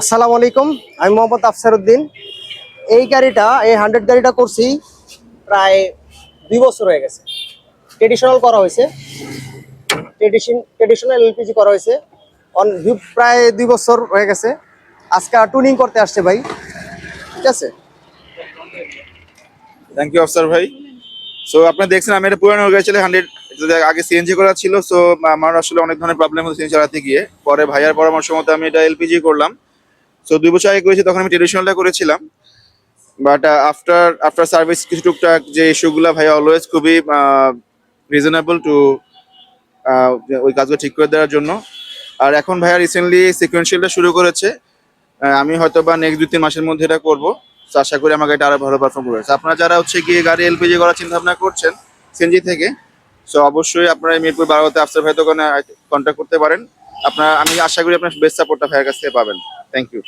আসসালামু আলাইকুম, আমি মোহাম্মদ আফসার উদ্দিন এই গাড়িটা, এই হান্ড্রেড গাড়িটা করছি প্রায় দুই বছর হয়ে গেছে। ট্রেডিশনাল করা হয়েছে। ট্রেডিশন ট্রেডিশনাল এলপিজি করা হয়েছে। অন প্রায় দুই বছর হয়ে গেছে। আজকে টুনিং করতে আসছে ভাই। ঠিক আছে? থ্যাংক ইউ আফসার ভাই। সো আপনি দেখছেন, আমি এটা পুরানো গাড়ি ছিল হান্ড্রেড আগে সিএনজি করা ছিল সো আমার আসলে অনেক ধরনের প্রবলেম হতো সিএনজি চালাতে গিয়ে। পরে ভাইয়ার পরামর্শ মতো আমি এটা এলপিজি করলাম। সো দুই বছর আগে করেছি তখন আমি ট্রেডিশনালটা করেছিলাম। বাট আফটার আফটার সার্ভিস কিছু টুকটাক যে ইস্যুগুলো ভাইয়া অলওয়েজ খুবই রিজনেবল টু ওই কাজগুলো ঠিক করে দেওয়ার জন্য। আর এখন ভাইয়া রিসেন্টলি সিকোয়েন্সিয়ালটা শুরু করেছে। আমি হয়তো বা নেক্সট দুই তিন মাসের মধ্যে এটা করব। তো আশা করি আমার গাড়িটা আরও ভালো পারফর্ম So, আপনারা যারা হচ্ছে গিয়ে গাড়ি এলপিজি করার চিন্তা ভাবনা করছেন সিএনজি থেকে সো অবশ্যই আপনারা মিরপুর বারোতে আফসার ভাই দোকানে কন্ট্যাক্ট করতে পারেন। আপনারা আমি আশা করি আপনার বেস্ট সাপোর্টটা ভাইয়ের কাছ থেকে পাবেন। Thank you